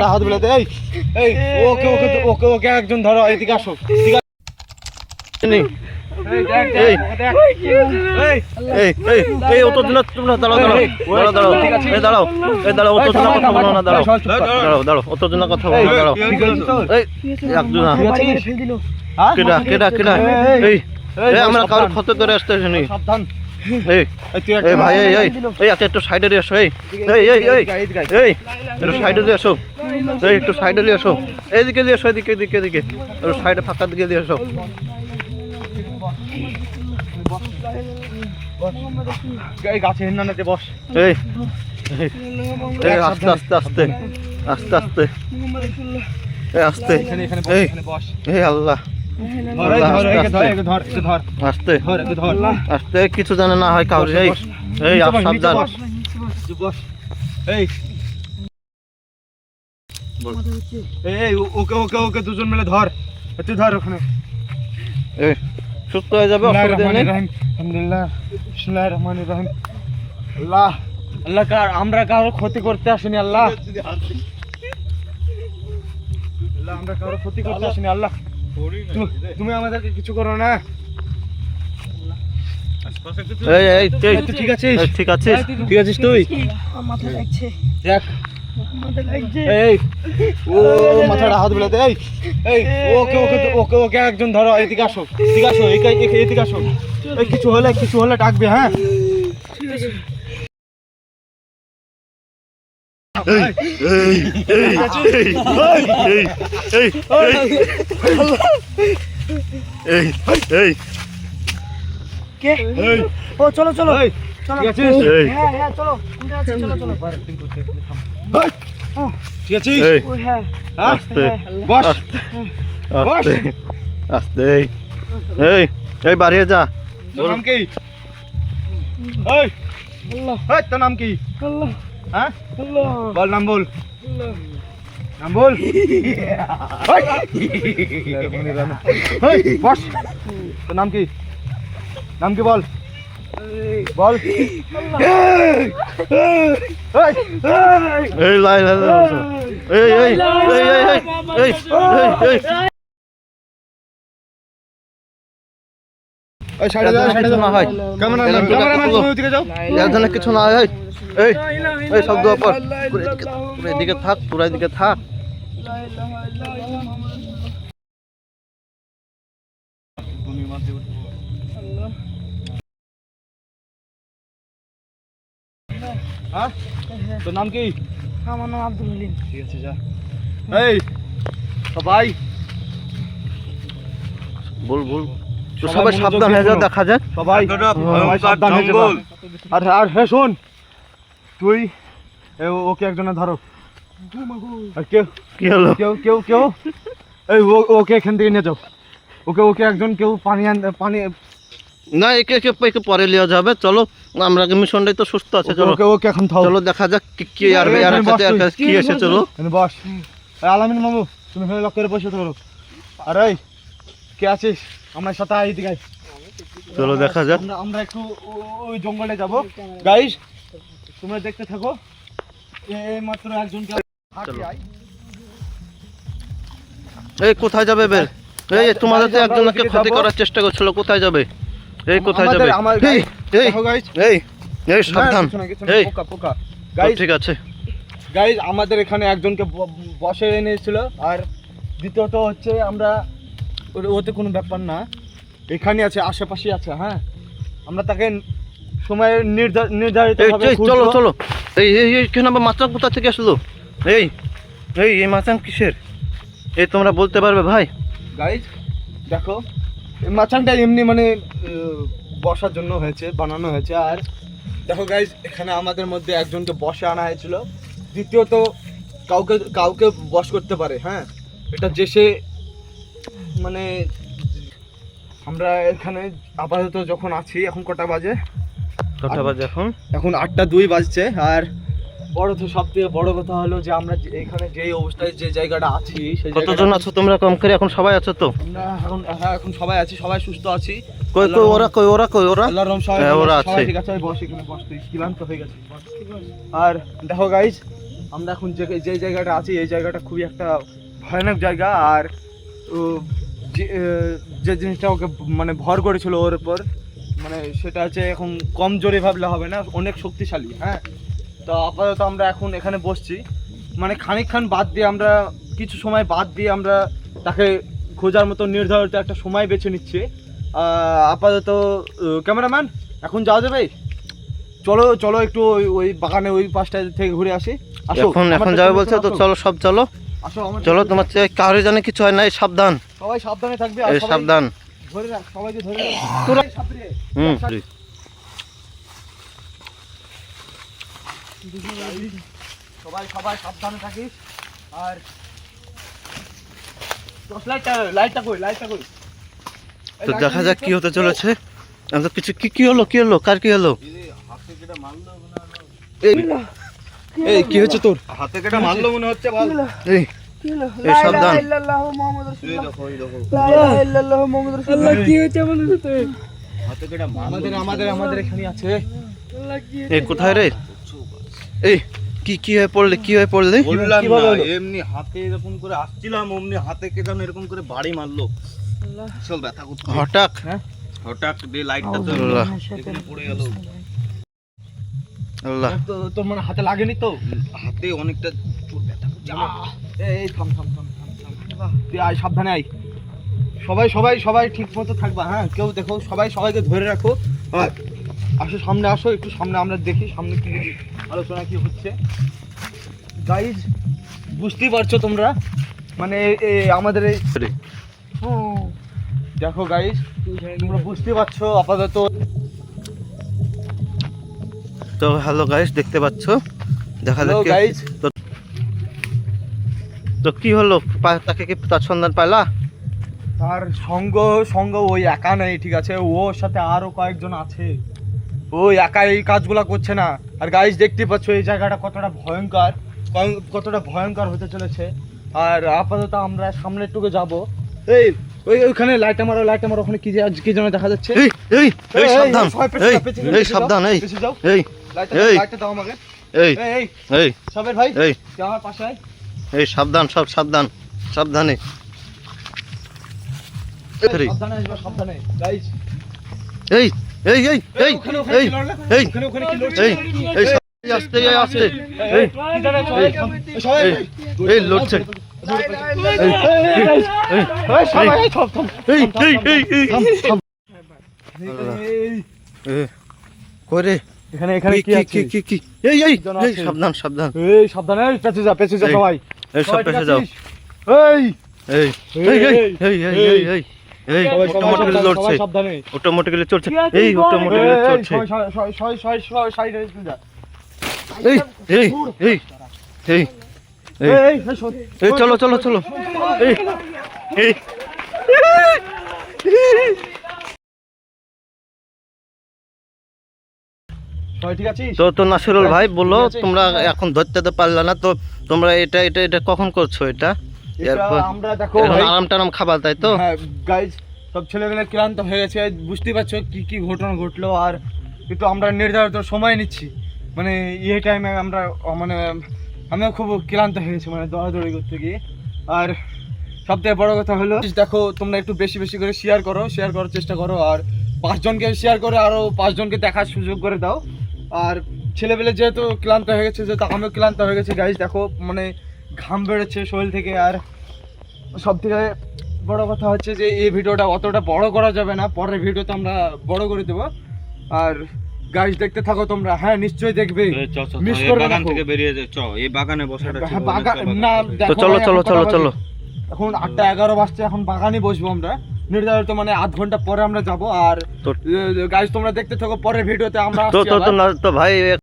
বেড়া হাত বেড়াতে এই এই ওকে ওকে ওকে ওকে একজন ধরো এদিকে আসো। আমরা কারও ক্ষত করে আসতে শুনি এই ভাই এই এই এই আচ্ছা একটু সাইডে দিয়ে আসো এই এই এই এই এই একটু সাইডে দিয়ে আসো এই একটু সাইডে দিয়ে আসো এইদিকে দিয়ে আসো এদিকে এদিকে এদিকে একটু সাইডে ফাঁকা দিকে দিয়ে আসো এই গাছে হিন্নানেতে বস। এই এই, এই আস্তে আস্তে আস্তে আস্তে আস্তে এই আল্লাহ। কিছু জানে না হয় এই সাবধান ওকে ওকে ওকে দুজন মিলে ধর। তুই ধর ওখানে। সুস্থ হয়ে যাবে আলহামদুলিল্লাহ আল্লাহ। আল্লাহ কার আমরা কারও ক্ষতি করতে আসিনি আল্লাহ। আল্লাহ আমরা কারও ক্ষতি করতে আসিনি আল্লাহ। তুমি আমাদেরকে কিছু করো না। এই এই এই এই, তুই ঠিক আছিস? ঠিক আছিস? ঠিক আছিস তুই? মাথা লাগছে। দেখ। এই ও মাথাটা হাত বিলাতে। এই এই ওকে ওকে ওকে ওকে একজন ধরো এদিকে আসো এদিকে আসো এদিকে আসো এই কিছু হলে কিছু হলে ডাকবে হ্যাঁ? কে ও চলো চলো এই, হ্যাঁ হ্যাঁ হ্যাঁ হ্যাঁ বাড়িয়ে যা তোর নাম কি তোর নাম কি আল্লাহ হ্যাঁ? বল নাম বল নাম বল বস। তোর নাম কি? নাম কি বল? বল। এই, লাই লাই লাই, এই এই এই এই এই এই। একজনে কিছু না হয়। এই এই শব্দ অপর এদিকে থাক পুরো এদিকে থাক। হ্যাঁ। তোর নাম কি? আমার নাম আব্দুল হালিম। ঠিক আছে যা। এই সবাই। বল বল তো সবাই সাবধান হয়ে যাও দেখা যাক। সবাই সবাই সাবধান হয়ে যাবা। আর আর হ্যাঁ শোন। তুই ওকে একজনে ধরো। আর কেউ কি কেউ কেউ কেউ এই ওকে এখান থেকে নিয়ে যাও। ওকে ওকে একজন কেউ পানি আন পানি না একে একে একে পরে লিয়া যাবে। চলো আমরা মিশনটাই তো সুস্থ আছে চলো। ওকে ওকে এখন থাও। চলো দেখা যাক কি কি আর আর সাথে আর কি এসে চলো। বস। আলামিন মামু তুমি লক করে বসে থাকো। আর এই কে আছিস? আমরা সাথে আই দিকে আয়। চলো দেখা যাক। আমরা একটু ওই জঙ্গলে যাব। গাইস তোমরা দেখতে থাকো। এই মাত্র একজনকে। এই কোথায় যাবে বের এই তোমাদের তো একজনকে ক্ষতি করার চেষ্টা করছিল। কোথায় যাবে? এই কোথায় যাবে? এই এই এই এই সাবধান। এই। পোকা পোকা। গাইস ঠিক আছে। গাইজ আমাদের এখানে একজনকে বসে এনেছিল। আর দ্বিতীয়ত হচ্ছে আমরা ওতে কোনো ব্যাপার না। এখানে আছে আশেপাশে আছে হ্যাঁ। আমরা তাকে সময় নির্ধা- নির্ধারিত চলো চলো। এই এই এই কেন আবার মাচাং কোথা থেকে আসলো? এই এই এই মাচাং কিসের? এই তোমরা বলতে পারবে ভাই। গাইজ দেখো এই মাচানটা এমনি মানে বসার জন্য হয়েছে বানানো হয়েছে। আর দেখো গাইজ এখানে আমাদের মধ্যে একজনকে বসে আনা হয়েছিল। দ্বিতীয়ত কাউকে কাউকে বস করতে পারে হ্যাঁ। এটা যে সে মানে আমরা এখানে আপাতত যখন আছি এখন কটা বাজে? কটা বাজে এখন? এখন আটটা দুই বাজছে আর বড় তো সব থেকে বড় কথা হলো যে আমরা যে- এখানে যেই অবস্থায় যে জায়গাটা আছি সেই কতজন আছো তোমরা কম করে? এখন সবাই আছো তো? আমরা এখন হ্যাঁ এখন সবাই আছি সবাই সুস্থ আছি। কই কই ওরা কই ওরা কই ওরা? আল্লাহর রহম সবাই হ্যাঁ, ওরা আছে, ঠিক আছে বস এখানে বস তুই ক্লান্ত হয়ে গেছে। আর দেখো গাইস আমরা এখন যে যে জায়গাটা আছি এই জায়গাটা খুবই একটা ভয়ানক জায়গা আর যে যে জিনিসটা ওকে মানে ভর করেছিল ওর উপর মানে সেটা হচ্ছে এখন কম জোরে ভাবলে হবে না অনেক শক্তিশালী হ্যাঁ? তো আপাতত আমরা এখন এখানে বসছি। মানে খানিকক্ষণ বাদ দিয়ে আমরা কিছু সময় বাদ দিয়ে আমরা তাকে খোঁজার মতো নির্ধারিত একটা সময় বেছে নিচ্ছি। আপাতত ক্যামেরাম্যান এখন যাওয়া যাবে? চলো চলো একটু ওই ওই বাগানে ওই পাশটা থেকে ঘুরে আসি। আসো এখন এখন যাবে বলছো তো চলো সব চলো। আসো চলো তোমার চেয়ে কারোর জানে কিছু হয় না এই সাবধান। সবাই সাবধানে থাকবে আর সাবধান। ধরে রাখ সবাইকে ধরে রাখ। তোরা সাবধানে। হুম। সবাই সবাই সাবধানে থাকিস। আর টর্চ লাইটটা লাইটটা কই লাইটটা কই? এই তো দেখা যাক কি হতে চলেছে। কিছু কি কি হলো কি হলো কার কি হলো? এই এই কি হচ্ছে তোর? হাতে কেটে মারলো মনে হচ্ছে বল। এই। এই কি হয়েছে আমাদের সাথে? আমাদের আমাদের আমাদের এখানে আছে। এই কোথায় রে? এই কি কি হয়ে পড়লে কি হয়ে পড়লে? বললাম না এমনি হাতে এরকম করে আসছিলাম অমনি হাতে কেটে এরকম করে বাড়ি মারলো। চল ব্যথা করতে হঠাৎ? হঠাৎ দিয়ে লাইটটা তো পড়ে গেল। আল্লাহ। তো তোর মানে হাতে লাগেনি তো? হাতে অনেকটা চোট ব্যথা করছে এই এই থাম থাম থাম থাম থাম। তুই আয় সাবধানে আয়। সবাই সবাই সবাই ঠিক মতো থাকবা হ্যাঁ? কেউ দেখো সবাই সবাইকে ধরে রাখো। আসো সামনে আসো একটু সামনে আমরা দেখি সামনে কি আলোচনা কি হচ্ছে। গাইজ বুঝতেই পারছ তোমরা? মানে আমাদের এই দেখো গাইজ তোমরা বুঝতে পারছ আপাতত। তো হ্যালো গাইস দেখতে পাচ্ছ? দেখা কি- guys. তো তো কি হলো? তাকে কি তার সন্ধান পাইলা? তার সঙ্গ সঙ্গ ওই একা নেই ঠিক আছে? ওর সাথে আরও কয়েকজন আছে। ও একা এই কাজগুলা করছে না। আর গাইজ দেখতে পাচ্ছ এই জায়গাটা কতটা ভয়ঙ্কর। কতটা ভয়ঙ্কর হতে চলেছে। আর আপাতত আমরা সামনের টুকু যাব। এই ওই ওইখানে লাইট মারো লাইট মারো ওখানে কি যে- কি যেন দেখা যাচ্ছে। এই এই এই এই, সাবধান। এই সাবধান এই। এই লাইটটা দাও আমাকে। এই এই এই সবের ভাই এই। আমার পাশে। এই সাবধান সব সাবধান সাবধানে এই, এই এই এই এই এই এই এই ওখানে ওখানে এই এই লড়ছে করে এখানে কি কি কি এই। সাবধান সাবধান এই সাবধানে এই, যা পেছে যা সবাই এই সব পেশে যাও এই এই এই এই এই এই এই অটোমেটিক্যালি লড়ছে অটোমেটিক্যালি চড়ছে এই অটোমেটিক্যালি চড়ছে এই এই এই এই এই এই চলো চলো চলো এই এই তো তো নাসিরুল ভাই বলল তোমরা এখন ধরতে তো পারলা না তো তোমরা এটা এটা এটা কখন করছ এটা? আরাম টারাম খাবার তাই তো? হ্যাঁ গাইজ সব ছেলেমেলে ক্লান্ত হয়ে গেছে বুঝতেই পারছ কি কি ঘটনা ঘটলো আর একটু আমরা নির্ধারিত সময় নিচ্ছি। মানে ইয়ে টাইমে আমরা মানে আমিও খুব ক্লান্ত হয়ে গেছি মানে দৌড়াদৌড়ি করতে গিয়ে। আর সবথেকে বড় কথা হলো দেখো তোমরা একটু বেশি বেশি করে শেয়ার করো শেয়ার করার চেষ্টা করো আর পাঁচজনকে শেয়ার করে আরও পাঁচজনকে দেখার সুযোগ করে দাও। আর ছেলেবেলে যেহেতু ক্লান্ত হয়ে গেছে যেহেতু আমিও ক্লান্ত হয়ে গেছি গাইজ দেখো মানে ঘাম বেরোচ্ছে শরীর থেকে আর সব থেকে বড় কথা হচ্ছে যে এই ভিডিওটা অতটা বড় করা যাবে না পরের ভিডিওতে আমরা বড় করে দেবো। আর গাইজ দেখতে থাকো তোমরা। হ্যাঁ নিশ্চয়ই দেখবে। মিস করবে না থেকে বেরিয়ে চ এই বাগানে বসাটা হ্যাঁ, না দেখো চলো চলো চলো চলো। এখন আটটা এগারো বাজছে এখন বাগানে বসবো আমরা। নির্ধারিত মানে আধ ঘণ্টা পরে আমরা যাব আর গাইজ তোমরা দেখতে থাকো পরের ভিডিওতে আমরা তো ভাই